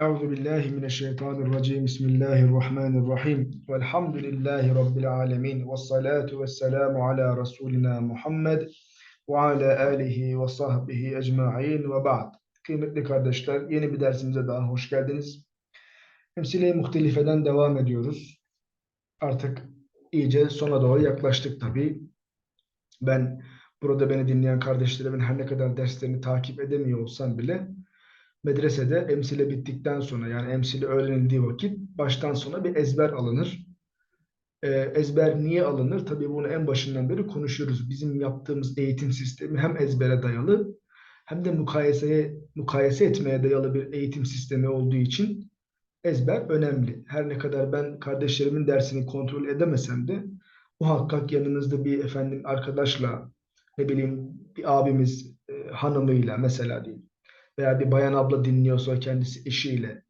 Euzu billahi mineşşeytanirracim. Bismillahirrahmanirrahim. Velhamdülillahi rabbil alamin. Ves salatu vesselamu ala rasulina Muhammed ve ala alihi ve sahbihi ecmaîn ve ba'd. Kıymetli kardeşler, yeni bir dersimize daha hoş geldiniz. Emsile-i Muhtelife'den devam ediyoruz. Artık iyice sona doğru yaklaştık tabii. Ben burada beni dinleyen kardeşlerimin her ne kadar derslerini takip edemiyor olsam bile medresede emsile bittikten sonra yani emsile öğrenildiği vakit baştan sona bir ezber alınır. Ee, ezber niye alınır? Tabii bunu en başından beri konuşuyoruz. Bizim yaptığımız eğitim sistemi hem ezbere dayalı hem de mukayeseye mukayese etmeye dayalı bir eğitim sistemi olduğu için ezber önemli. Her ne kadar ben kardeşlerimin dersini kontrol edemesem de muhakkak yanınızda bir efendim arkadaşla ne bileyim bir abimiz e, hanımıyla mesela diyeyim veya bir bayan abla dinliyorsa kendisi eşiyle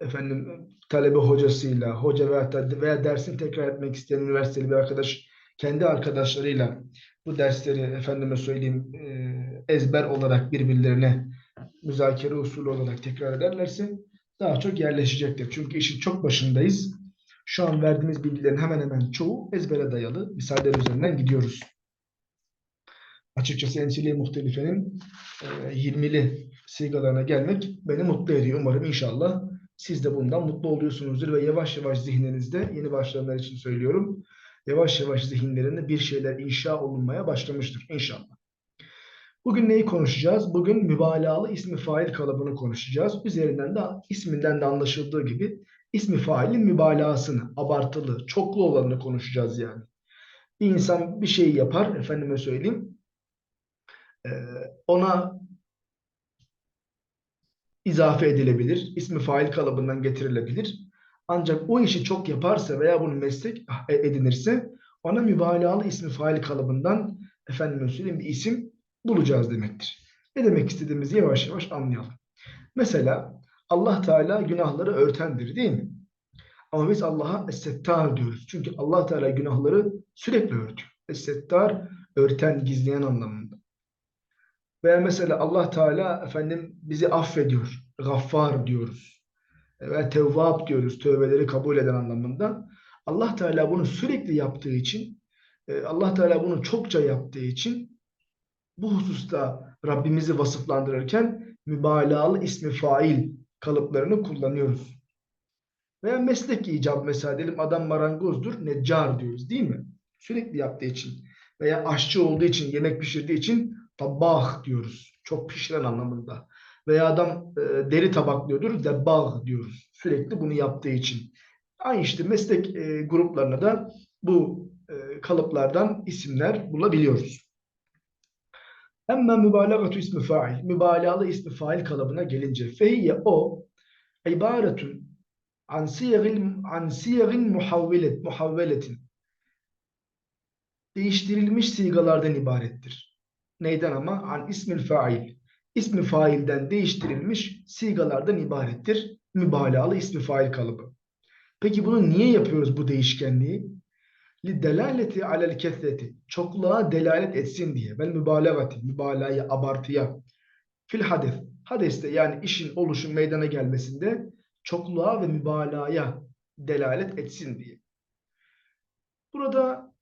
efendim talebe hocasıyla hoca veya, veya dersini tekrar etmek isteyen üniversiteli bir arkadaş kendi arkadaşlarıyla bu dersleri efendime söyleyeyim ezber olarak birbirlerine müzakere usulü olarak tekrar ederlerse daha çok yerleşecektir. Çünkü işin çok başındayız. Şu an verdiğimiz bilgilerin hemen hemen çoğu ezbere dayalı misaller üzerinden gidiyoruz. Açıkçası emsili muhtelifenin e, 20'li sigalarına gelmek beni mutlu ediyor. Umarım inşallah siz de bundan mutlu oluyorsunuzdur ve yavaş yavaş zihninizde yeni başlayanlar için söylüyorum. Yavaş yavaş zihinlerinde bir şeyler inşa olunmaya başlamıştır inşallah. Bugün neyi konuşacağız? Bugün mübalağalı ismi fail kalıbını konuşacağız. Üzerinden de isminden de anlaşıldığı gibi ismi failin mübalağasını, abartılı, çoklu olanını konuşacağız yani. Bir insan bir şey yapar, efendime söyleyeyim, ona izafe edilebilir, ismi fail kalıbından getirilebilir. Ancak o işi çok yaparsa veya bunu meslek edinirse ona mübalağalı ismi fail kalıbından efendime söyleyeyim bir isim bulacağız demektir. Ne demek istediğimizi yavaş yavaş anlayalım. Mesela Allah Teala günahları örtendir değil mi? Ama biz Allah'a es-settar diyoruz. Çünkü Allah Teala günahları sürekli örtüyor. Es-settar örten, gizleyen anlamında. Veya mesela Allah Teala efendim bizi affediyor. Gaffar diyoruz. Ve tevvab diyoruz. Tövbeleri kabul eden anlamında. Allah Teala bunu sürekli yaptığı için e, Allah Teala bunu çokça yaptığı için bu hususta Rabbimizi vasıflandırırken mübalağalı ismi fail kalıplarını kullanıyoruz. Veya meslek icap mesela diyelim adam marangozdur, neccar diyoruz değil mi? Sürekli yaptığı için. Veya aşçı olduğu için, yemek pişirdiği için tabbah diyoruz. Çok pişiren anlamında. Veya adam e, deri tabaklıyordur, debbah diyoruz. Sürekli bunu yaptığı için. Aynı işte meslek e, gruplarına da bu e, kalıplardan isimler bulabiliyoruz. Hemen mübalağatu ismi fail. Mübalağalı ismi fail kalıbına gelince feyye o ibaretun an siyagin an siyagin muhavvelet muhavveletin değiştirilmiş sigalardan ibarettir. Neyden ama? An ismil fail. İsmi failden değiştirilmiş sigalardan ibarettir. Mübalağalı ismi fail kalıbı. Peki bunu niye yapıyoruz bu değişkenliği? Li delaleti alel kesreti. Çokluğa delalet etsin diye. Ben mübalağati, mübalağaya, abartıya. Fil hades. Hadeste yani işin oluşun meydana gelmesinde çokluğa ve mübalağaya delalet etsin diye. Burada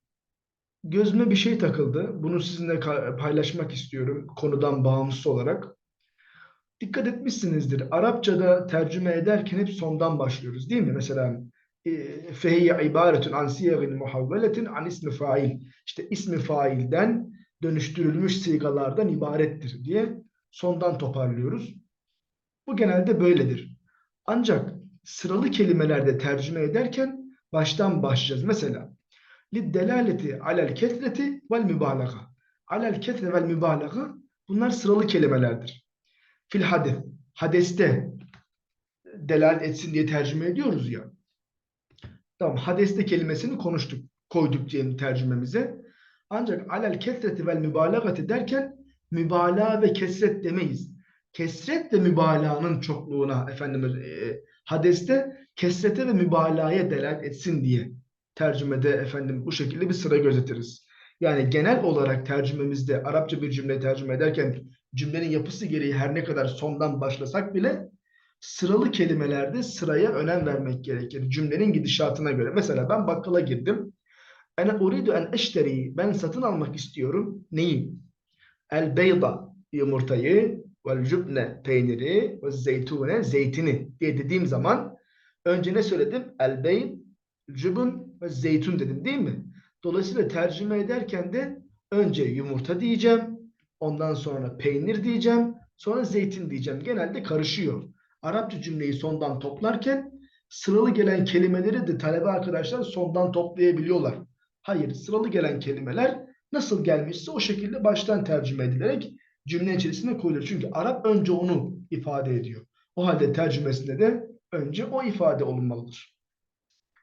gözüme bir şey takıldı. Bunu sizinle paylaşmak istiyorum konudan bağımsız olarak. Dikkat etmişsinizdir. Arapçada tercüme ederken hep sondan başlıyoruz değil mi? Mesela fehiyye ibaretun an siyagin muhavveletin an ismi fail. İşte ismi failden dönüştürülmüş sigalardan ibarettir diye sondan toparlıyoruz. Bu genelde böyledir. Ancak sıralı kelimelerde tercüme ederken baştan başlayacağız. Mesela kesreti vel mübalağa. Alel kesre vel mübalağa bunlar sıralı kelimelerdir. Fil hades. Hadeste delalet etsin diye tercüme ediyoruz ya. Tamam hadeste kelimesini konuştuk. Koyduk diyelim tercümemize. Ancak alel kesreti vel mübalağati derken mübalağa ve kesret demeyiz. Kesret ve mübalağanın çokluğuna efendim e, hadeste kesrete ve mübalağaya delalet etsin diye tercümede efendim bu şekilde bir sıra gözetiriz. Yani genel olarak tercümemizde Arapça bir cümle tercüme ederken cümlenin yapısı gereği her ne kadar sondan başlasak bile sıralı kelimelerde sıraya önem vermek gerekir. Cümlenin gidişatına göre. Mesela ben bakkala girdim. Ene uridu en eşteri. Ben satın almak istiyorum. Neyi? El beyda yumurtayı vel cübne peyniri ve zeytune zeytini diye dediğim zaman önce ne söyledim? El beyd, cübün ve zeytun dedim değil mi? Dolayısıyla tercüme ederken de önce yumurta diyeceğim, ondan sonra peynir diyeceğim, sonra zeytin diyeceğim. Genelde karışıyor. Arapça cümleyi sondan toplarken sıralı gelen kelimeleri de talebe arkadaşlar sondan toplayabiliyorlar. Hayır, sıralı gelen kelimeler nasıl gelmişse o şekilde baştan tercüme edilerek cümle içerisine koyulur. Çünkü Arap önce onu ifade ediyor. O halde tercümesinde de önce o ifade olunmalıdır.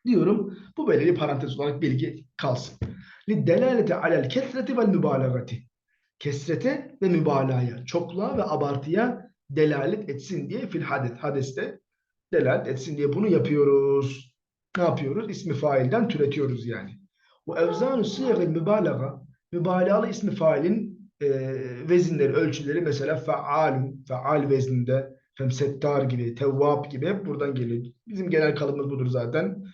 Diyorum. Bu bir parantez olarak bilgi kalsın. Delalete alel kesreti vel mübalagati. Kesrete ve mübalağaya, çokluğa ve abartıya delalet etsin diye fil hades, hadeste delalet etsin diye bunu yapıyoruz. Ne yapıyoruz? İsmi failden türetiyoruz yani. Bu evzanu sıyagı mübalağa, mübalağalı ismi failin e, vezinleri, ölçüleri mesela faalun, faal vezninde, femsettar gibi, tevvab gibi hep buradan geliyor. Bizim genel kalıbımız budur zaten.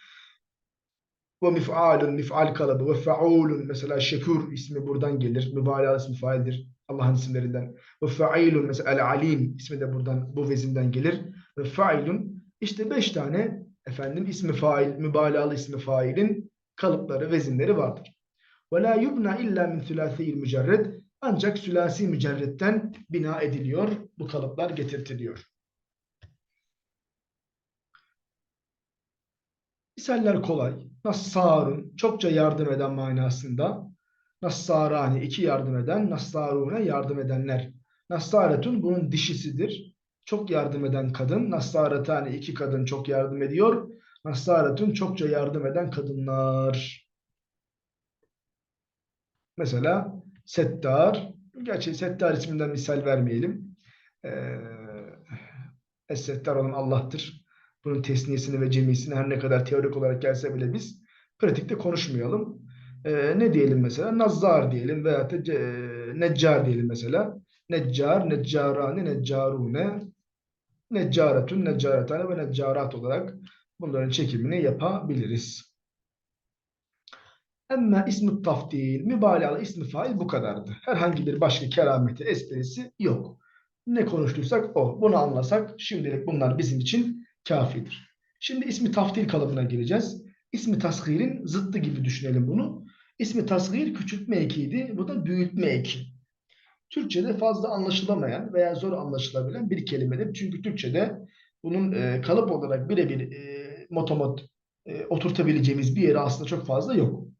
Ve mif'alun, mif'al kalıbı ve fe'ulun mesela şekur ismi buradan gelir. Mübalağa ismi faildir. Allah'ın isimlerinden. Ve fe'ilun mesela el-alim ismi de buradan bu vezinden gelir. Ve fa'ilun işte beş tane efendim ismi fail, mübalağalı ismi failin kalıpları, vezinleri vardır. Ve la yubna illa min thulathiyil mücerred ancak sülasi mücerretten bina ediliyor. Bu kalıplar getirtiliyor. Misaller kolay. Nassarun çokça yardım eden manasında. Nassarani iki yardım eden, Nassarune yardım edenler. Nassaretun bunun dişisidir. Çok yardım eden kadın. Nassaretani iki kadın çok yardım ediyor. Nassaretun çokça yardım eden kadınlar. Mesela Settar. Gerçi Settar isminden misal vermeyelim. Ee, Es-Settar olan Allah'tır. Bunun tesniyesini ve cemisini her ne kadar teorik olarak gelse bile biz pratikte konuşmayalım. Ee, ne diyelim mesela? Nazzar diyelim veya da e, Neccar diyelim mesela. Neccar, Neccarani, Neccarune, Neccaretun, Neccaretane ve Neccarat olarak bunların çekimini yapabiliriz. Ama ismi taftil, mübalağalı ismi fail bu kadardı. Herhangi bir başka kerameti, esprisi yok. Ne konuştuysak o. Bunu anlasak şimdilik bunlar bizim için kafidir. Şimdi ismi taftil kalıbına gireceğiz. İsmi tasgirin zıttı gibi düşünelim bunu. İsmi tasgir küçültme ekiydi. Bu da büyütme eki. Türkçe'de fazla anlaşılamayan veya zor anlaşılabilen bir kelimedir. Çünkü Türkçe'de bunun e, kalıp olarak birebir e, motomot e, oturtabileceğimiz bir yeri aslında çok fazla yok.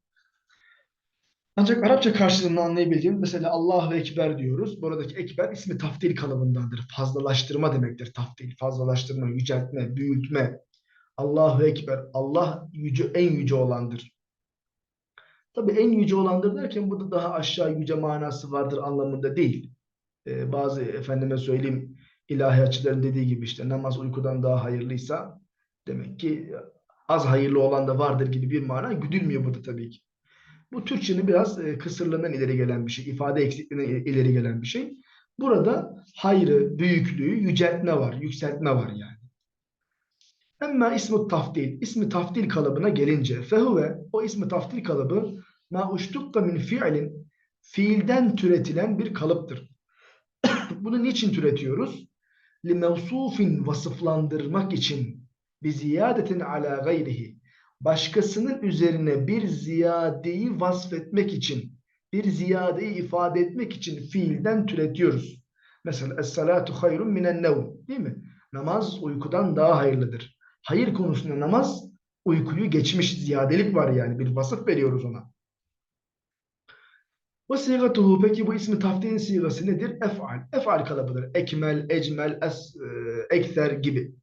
Ancak Arapça karşılığını anlayabildiğimiz mesela Allahu Ekber diyoruz. Buradaki ekber ismi taftil kalıbındandır. Fazlalaştırma demektir taftil. Fazlalaştırma, yüceltme, büyütme. Allahu Ekber. Allah yüce, en yüce olandır. Tabi en yüce olandır derken burada daha aşağı yüce manası vardır anlamında değil. Ee, bazı efendime söyleyeyim ilahiyatçıların dediği gibi işte namaz uykudan daha hayırlıysa demek ki az hayırlı olan da vardır gibi bir mana güdülmüyor burada tabii ki. Bu Türkçenin biraz e, kısırlığından ileri gelen bir şey, ifade eksikliğinden ileri gelen bir şey. Burada hayrı, büyüklüğü, yüceltme var, yükseltme var yani. Ama ismi taftil, ismi taftil kalıbına gelince fehuve, o ismi taftil kalıbı ma uştukka min fiilin, fiilden türetilen bir kalıptır. Bunu niçin türetiyoruz? Li mevsufin vasıflandırmak için bi ziyadetin ala gayrihi başkasının üzerine bir ziyadeyi vasfetmek için, bir ziyadeyi ifade etmek için fiilden türetiyoruz. Mesela es-salatu hayrun minen nevm değil mi? Namaz uykudan daha hayırlıdır. Hayır konusunda namaz uykuyu geçmiş ziyadelik var yani bir vasıf veriyoruz ona. Ve sigatuhu peki bu ismi taftilin sigası nedir? Ef'al. Ef'al kalıbıdır. Ekmel, ecmel, es, e, ekser gibi.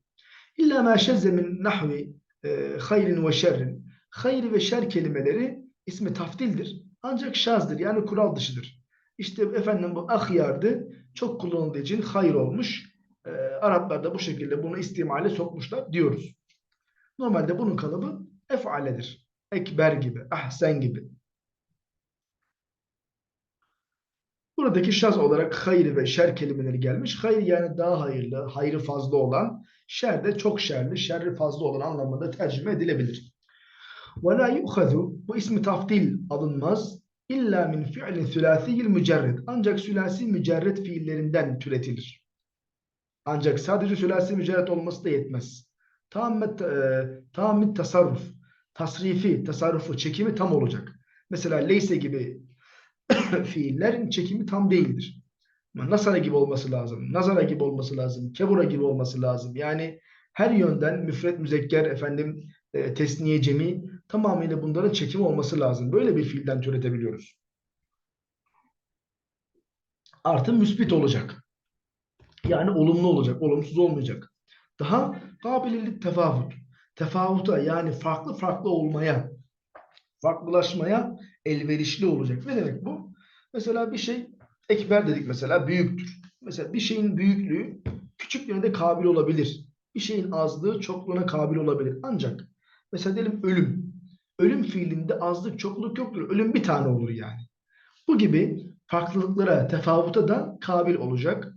İlla ma şezze min nahvi e, hayrin ve şerrin. Hayır ve şer kelimeleri ismi taftildir. Ancak şazdır yani kural dışıdır. İşte efendim bu ahyardı. Çok kullanıldığı için hayır olmuş. E, Araplar da bu şekilde bunu istimale sokmuşlar diyoruz. Normalde bunun kalıbı efaledir. Ekber gibi, ahsen gibi. Buradaki şaz olarak hayır ve şer kelimeleri gelmiş. Hayır yani daha hayırlı, hayrı fazla olan. Şer de çok şerli, şerri fazla olan anlamında tercüme edilebilir. Ve la bu ismi tafdil alınmaz. İlla min fi'lin sülâsiyil mücerred. Ancak sülasi mücerred fiillerinden türetilir. Ancak sadece sülasi mücerred olması da yetmez. Tammet, e, tasarruf, tasrifi, tasarrufu, çekimi tam olacak. Mesela leyse gibi fiillerin çekimi tam değildir. Nasara gibi olması lazım. Nazara gibi olması lazım. Kebura gibi olması lazım. Yani her yönden müfret, müzekker, efendim e, tesniye, cemi tamamıyla bunların çekimi olması lazım. Böyle bir fiilden türetebiliyoruz. Artı müsbit olacak. Yani olumlu olacak, olumsuz olmayacak. Daha kabililik tefavut. Tefavuta yani farklı farklı olmaya, farklılaşmaya elverişli olacak. Ne demek bu? Mesela bir şey ekber dedik mesela büyüktür. Mesela bir şeyin büyüklüğü küçüklüğüne de kabil olabilir. Bir şeyin azlığı çokluğuna kabil olabilir. Ancak mesela diyelim ölüm. Ölüm fiilinde azlık çokluk yoktur. Ölüm bir tane olur yani. Bu gibi farklılıklara, tefavuta da kabil olacak.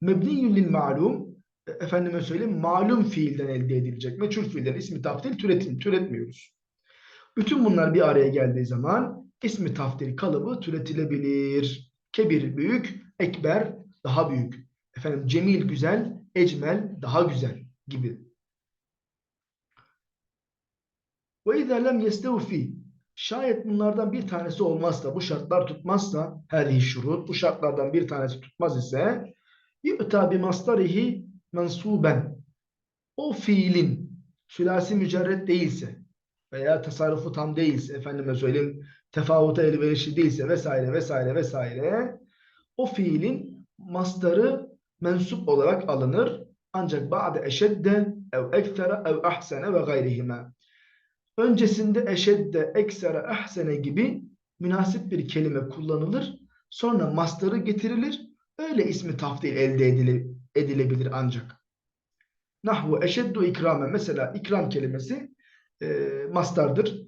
Mebniyyün lil malum efendime söyleyeyim malum fiilden elde edilecek. Meçhul fiilden ismi taftil türetim, türetmiyoruz. Bütün bunlar bir araya geldiği zaman ismi taftil kalıbı türetilebilir. Kebir büyük, ekber daha büyük. Efendim cemil güzel, ecmel daha güzel gibi. Ve izâ lem Şayet bunlardan bir tanesi olmazsa, bu şartlar tutmazsa, her şurut, bu şartlardan bir tanesi tutmaz ise, yu'ta bi masdarihi mensuben. O fiilin sülasi mücerret değilse veya tasarrufu tam değilse, efendime söyleyeyim, tefavuta elverişli değilse vesaire vesaire vesaire, o fiilin mastarı mensup olarak alınır. Ancak ba'de eşedde ev ektere ev ahsene ve gayrihime öncesinde eşedde, eksere, ahsene gibi münasip bir kelime kullanılır. Sonra mastarı getirilir. Öyle ismi tafdil elde edile, edilebilir ancak. Nahvu eşeddu ikrame. Mesela ikram kelimesi e, mastardır.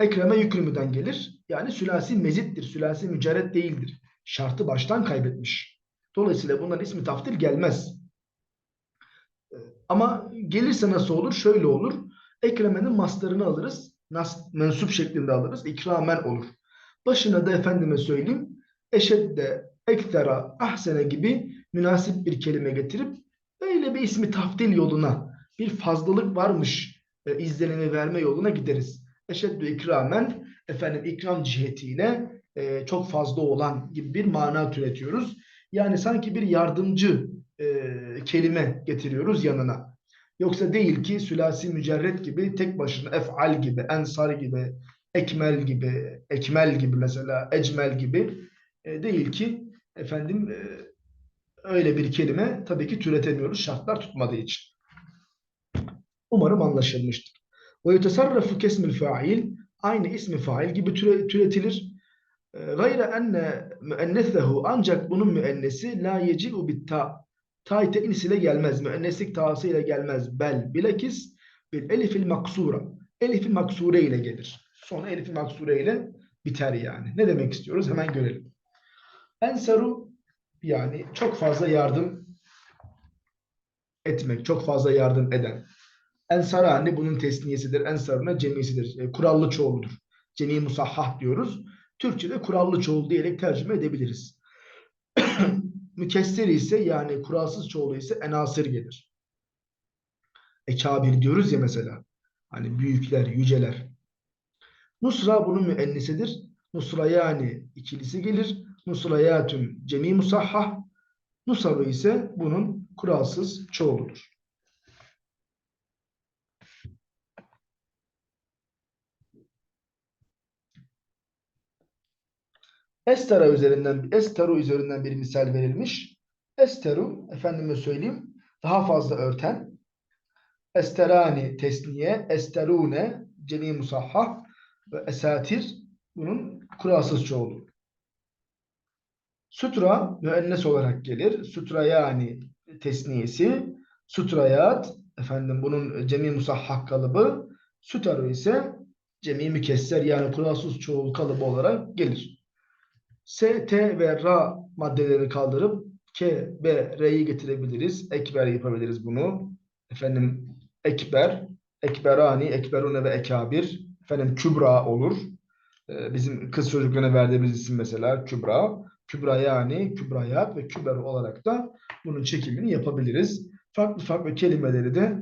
Ekreme yüklümüden gelir. Yani sülasi mezittir. Sülasi mücerret değildir. Şartı baştan kaybetmiş. Dolayısıyla bunların ismi tafdil gelmez. E, ama gelirse nasıl olur? Şöyle olur ekremenin mastarını alırız. Nas, mensup şeklinde alırız. İkramen olur. Başına da efendime söyleyeyim eşedde, ektera, ahsene gibi münasip bir kelime getirip böyle bir ismi taftil yoluna bir fazlalık varmış e, izlenimi verme yoluna gideriz. Eşeddü ikramen efendim ikram cihetiyle e, çok fazla olan gibi bir mana türetiyoruz. Yani sanki bir yardımcı e, kelime getiriyoruz yanına. Yoksa değil ki sülasi mücerret gibi tek başına ef'al gibi, ensar gibi, ekmel gibi, ekmel gibi mesela, ecmel gibi e, değil ki efendim e, öyle bir kelime tabii ki türetemiyoruz şartlar tutmadığı için. Umarım anlaşılmıştır. Ve yutesarrafu kesmil fail aynı ismi fail gibi türe, türetilir. Gayre enne müennesehu ancak bunun müennesi la yeci'u bit ta te'nis ile gelmez. Müenneslik ta'sı ile gelmez. Bel bilakis bir elifil maksura. Elifi maksure ile gelir. Sonra elifi maksure ile biter yani. Ne demek istiyoruz? Hemen görelim. Ensaru yani çok fazla yardım etmek, çok fazla yardım eden. Ensarani bunun tesniyesidir. Ensaruna cemisidir. E, kurallı çoğuludur. Cemi musahhah diyoruz. Türkçe'de kurallı çoğul diyerek tercüme edebiliriz. Mükesser ise yani kuralsız çoğulu ise enasır gelir. Ekabir diyoruz ya mesela. Hani büyükler, yüceler. Nusra bunun müennisidir. Nusra yani ikilisi gelir. Nusrayatun cemi musahhah. Nusaru ise bunun kuralsız çoğuludur. Estera üzerinden, Esteru üzerinden bir misal verilmiş. Esteru, efendime söyleyeyim, daha fazla örten. Esterani tesniye, esterune cemi musahhaf ve esatir bunun kurasız çoğulu. Sutra müennes olarak gelir. Sutra yani tesniyesi. Sutrayat efendim bunun cemi musahhak kalıbı. Sutaru ise cemi mükesser yani kurasız çoğul kalıbı olarak gelir. S, T ve Ra maddeleri kaldırıp K, B, R'yi getirebiliriz. Ekber yapabiliriz bunu. efendim ekber, ekberani, ekberune ve ekabir, efendim kübra olur. Ee, bizim kız çocuklarına verdiğimiz isim mesela kübra. Kübra yani, kübrayat ve küber olarak da bunun çekimini yapabiliriz. Farklı farklı kelimeleri de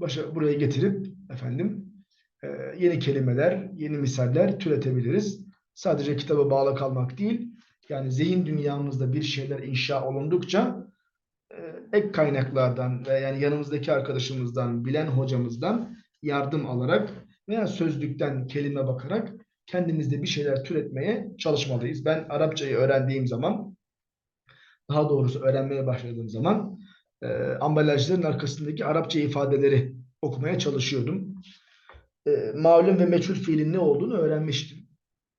başa, buraya getirip efendim e, yeni kelimeler, yeni misaller türetebiliriz. Sadece kitaba bağlı kalmak değil, yani zihin dünyamızda bir şeyler inşa olundukça e, ek kaynaklardan ve yani yanımızdaki arkadaşımızdan, bilen hocamızdan yardım alarak veya sözlükten kelime bakarak kendimizde bir şeyler türetmeye çalışmalıyız. Ben Arapçayı öğrendiğim zaman, daha doğrusu öğrenmeye başladığım zaman e, ambalajların arkasındaki Arapça ifadeleri okumaya çalışıyordum. E, malum ve meçhul fiilin ne olduğunu öğrenmiştim.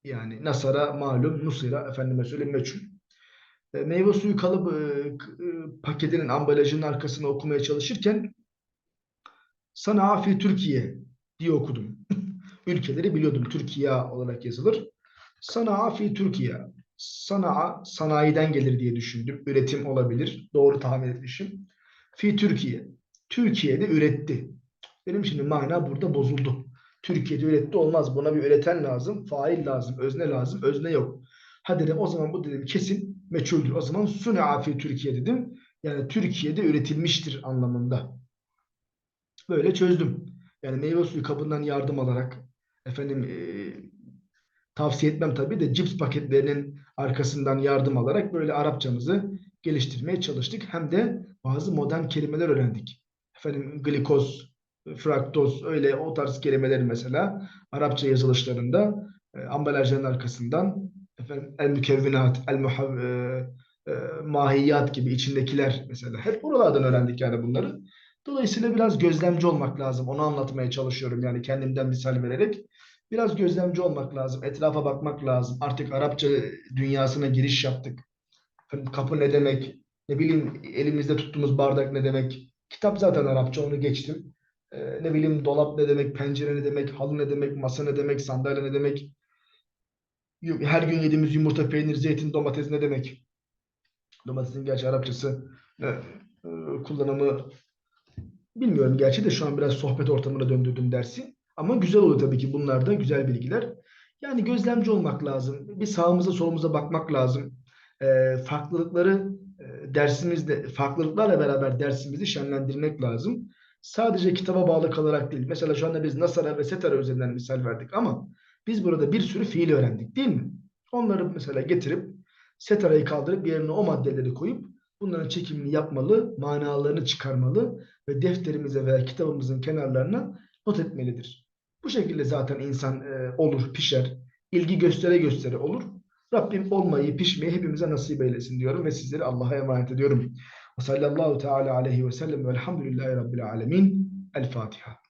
Yani nasara malum, nusira efendime söyleyeyim meçhul. E, meyve suyu kalıbı e, e, paketinin ambalajının arkasını okumaya çalışırken Sana'a fi Türkiye diye okudum. Ülkeleri biliyordum. Türkiye olarak yazılır. Sana'a fi Türkiye. Sana'a sanayiden gelir diye düşündüm. Üretim olabilir. Doğru tahmin etmişim. Fi Türkiye. Türkiye'de üretti. Benim şimdi mana burada bozuldu. Türkiye'de üretti olmaz. Buna bir üreten lazım. Fail lazım. Özne lazım. Özne yok. Ha dedim o zaman bu dedim kesin meçhuldür. O zaman Suna'a fi Türkiye dedim. Yani Türkiye'de üretilmiştir anlamında. Böyle çözdüm. Yani meyve suyu kabından yardım alarak efendim e, tavsiye etmem tabii de cips paketlerinin arkasından yardım alarak böyle Arapçamızı geliştirmeye çalıştık. Hem de bazı modern kelimeler öğrendik. Efendim glikoz, fraktoz öyle o tarz kelimeleri mesela Arapça yazılışlarında e, ambalajların arkasından efendim el mükevvinat, el muhav, e, e, mahiyat gibi içindekiler mesela hep buralardan öğrendik yani bunları. Dolayısıyla biraz gözlemci olmak lazım. Onu anlatmaya çalışıyorum yani kendimden misal vererek. Biraz gözlemci olmak lazım. Etrafa bakmak lazım. Artık Arapça dünyasına giriş yaptık. Kapı ne demek? Ne bileyim elimizde tuttuğumuz bardak ne demek? Kitap zaten Arapça onu geçtim. Ee, ne bileyim dolap ne demek? Pencere ne demek? Halı ne demek? Masa ne demek? Sandalye ne demek? Her gün yediğimiz yumurta, peynir, zeytin, domates ne demek? Domatesin gerçi Arapçası e, e, kullanımı Bilmiyorum gerçi de şu an biraz sohbet ortamına döndürdüm dersi. Ama güzel oluyor tabii ki bunlar da güzel bilgiler. Yani gözlemci olmak lazım. Bir sağımıza solumuza bakmak lazım. Ee, farklılıkları e, dersimizde, farklılıklarla beraber dersimizi şenlendirmek lazım. Sadece kitaba bağlı kalarak değil. Mesela şu anda biz Nasara ve Setara üzerinden misal verdik ama biz burada bir sürü fiil öğrendik değil mi? Onları mesela getirip Setara'yı kaldırıp yerine o maddeleri koyup bunların çekimini yapmalı, manalarını çıkarmalı ve defterimize veya kitabımızın kenarlarına not etmelidir. Bu şekilde zaten insan e, olur, pişer, ilgi göstere göstere olur. Rabbim olmayı, pişmeyi hepimize nasip eylesin diyorum ve sizleri Allah'a emanet ediyorum. Ve sallallahu teala aleyhi ve sellem velhamdülillahi rabbil alemin. El Fatiha.